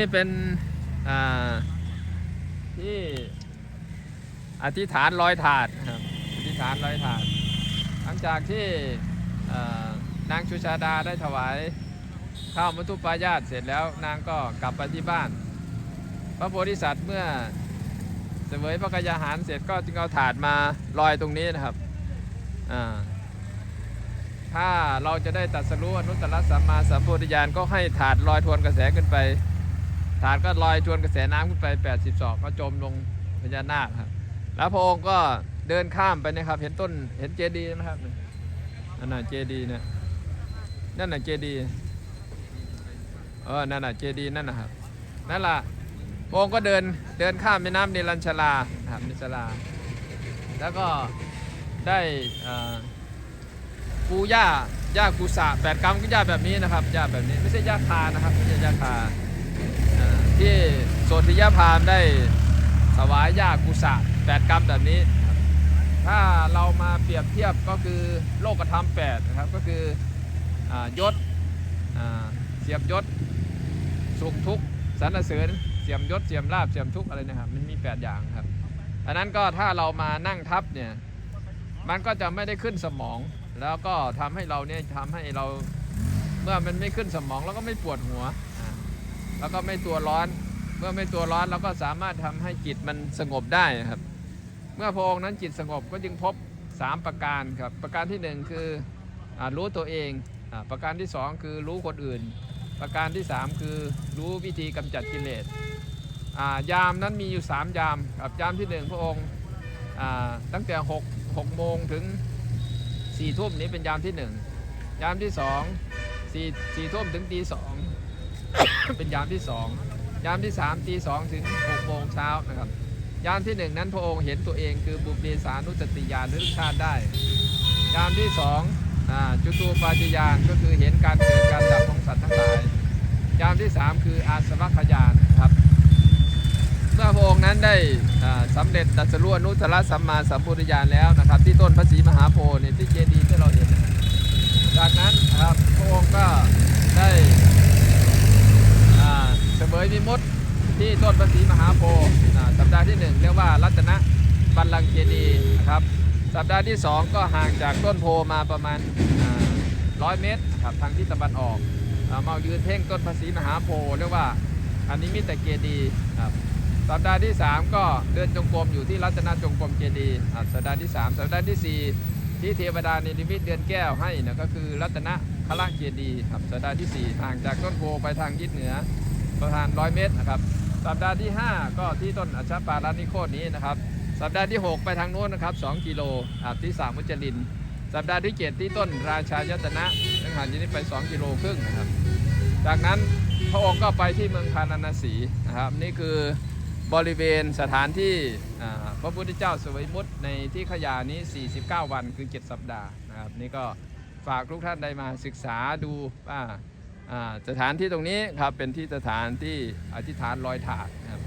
นี้เป็นที่อธิษฐานลอยถาดครับอธิษฐานลอยถาด หลังจากที่นางชุชาดาได้ถวายข้าวมัทุปายาตเสร็จแล้วนางก็กลับไปที่บ้าน พระโพธิสัตว์เมื่อเสวยพระกยาหารเสร็จก็จึงเอาถาดมาลอยตรงนี้นะครับถ้าเราจะได้ตรัดสรู้อนุตตรสัมมาสัมโพธิญาณก็ให้ถาดลอยทวนกระแสขึ้นไป ถาดก็ลอยทวนกระแสน้ำขึ้นไป 80ศอกก็จมลงพญานาคครับ แล้วพระองค์ก็เดินข้ามไปนะครับ เห็นต้นเห็นเจดีย์ไหมครับนั่นน่ะเจดีย์นะนั่นน่ะเจดีย์เออนั่นน่ะเจดีย์นั่นนะครับนั่นล่ะพระองค์ก็เดินเดินข้ามแม่น้ำเนรัญชลาครับนิชลา แล้วก็ได้เอ่อปูหญ้าหญ้ากุสะแปดกรัมก็หญ้าแบบนี้นะครับหญ้าแบบนี้ไม่ใช่หญ้าคานะครับไม่ใช่หญ้าคา สธิยาพราหมณ์ได้ถวายหญ้ากุสะแปดกรรมแบบนี้ ถ้าเรามาเปรียบเทียบก็คือโลกธรรมแปดนะครับก็คืออยศเสียมยศสุขทุกข์สรรเสริญเสียมยศเสียมลาบเสียมทุกข์อะไรนะครับมันมี 8 อย่างครับอันนั้นก็ถ้าเรามานั่งทับเนี่ยมันก็จะไม่ได้ขึ้นสมอง แล้วก็ทำให้เราเนี่ยทำให้เราเมื่อมันไม่ขึ้นสมองเราก็ไม่ปวดหัว แล้วก็ไม่ตัวร้อน เมื่อไม่ตัวร้อนเราก็สามารถทำให้จิตมันสงบได้ครับ เมื่อพระองค์นั้นจิตสงบก็จึงพบ 3 ประการครับ ประการที่ 1 คืออรู้ตัวเองอประการที่ 2 คือรู้คนอื่น ประการที่ 3 คือรู้วิธีกำจัดกิเลสยามนั้นมีอยู่ 3 ยามครับยามที่ 1 พระองค์ตั้งแต่6 6โมงถึง4ทุ่มนี้เป็นยามที่ 1 ยามที่ 2 4 4ทุ่มถึงตีสองเป็นยามที่ 2 ยามที่3ตี2ถึง6โมงเช้านะครับ ยามที่ 1 นั้นพระองค์เห็นตัวเองคือบุพเพสานุสติญาณหรือชาติได้ ยามที่2อ่าจุตูปาจยานก็คือเห็นการเกิดการดับของสัตว์ทั้งหลาย ยามที่ 3 คืออาสวัคยานครับเมื่อพระองค์นั้นได้อ่าสำเร็จตัสรู้อนุตตรสัมมาสัมพุทธญาณแล้วนะครับ ที่ต้นพระศรีมหาโพธิ์เนี่ยที่เจดีย์ที่เราเห็น จากนั้นครับพระองค์ก็ได้ อ่าเสมยวิมุตติ ที่ต้นพระศรีมหาโพธิ์สัปดาห์ที่หนึ่งเรียกว่ารัตนบัลลังก์เจดีย์นะครับ สัปดาห์ที่สองก็ห่างจากต้นโพมาประมาณร้อยเมตรครับทางทิศตะวันออกอมายืนเพ่งต้นพระศรีมหาโพธิ์เรียกว่าอันนี้มิตรเจดีย์ครับสัปดาห์ที่สามก็เดินจงกรมอยู่ที่รัตนจงกรมเจดีย์สัปดาห์ที่สามสัปดาห์ที่สี่ที่เทวดาในนิมิตเดือนแก้วให้นะก็คือรัตนคละเจดีย์ครับสัปดาห์ที่สี่ห่างจากต้นโพไปทางทิศเหนือประมาณ100 เมตรนะครับ สัปดาห์ที่ 5 ก็ที่ต้นอัชชปารานิโคตนี้นะครับ สัปดาห์ที่ 6 ไปทางโน้นนะครับ 2 กิโลครับที่สามมุจลิน สัปดาห์ที่ 7 ที่ต้นราชายตนะทางห่างจากนี้ไป 2 กิโลครึ่งนะครับ จากนั้นพระองค์ก็ไปที่เมืองพาราณสีนะครับ นี่คือบริเวณสถานที่พระพุทธเจ้าเสวยมุตในที่ขยานี้ 49 วันคือ 7 สัปดาห์นะครับ นี่ก็ฝากทุกท่านได้มาศึกษาดูว่า สถานที่ตรงนี้ครับเป็นที่สถานที่อธิษฐานลอยถาดครับ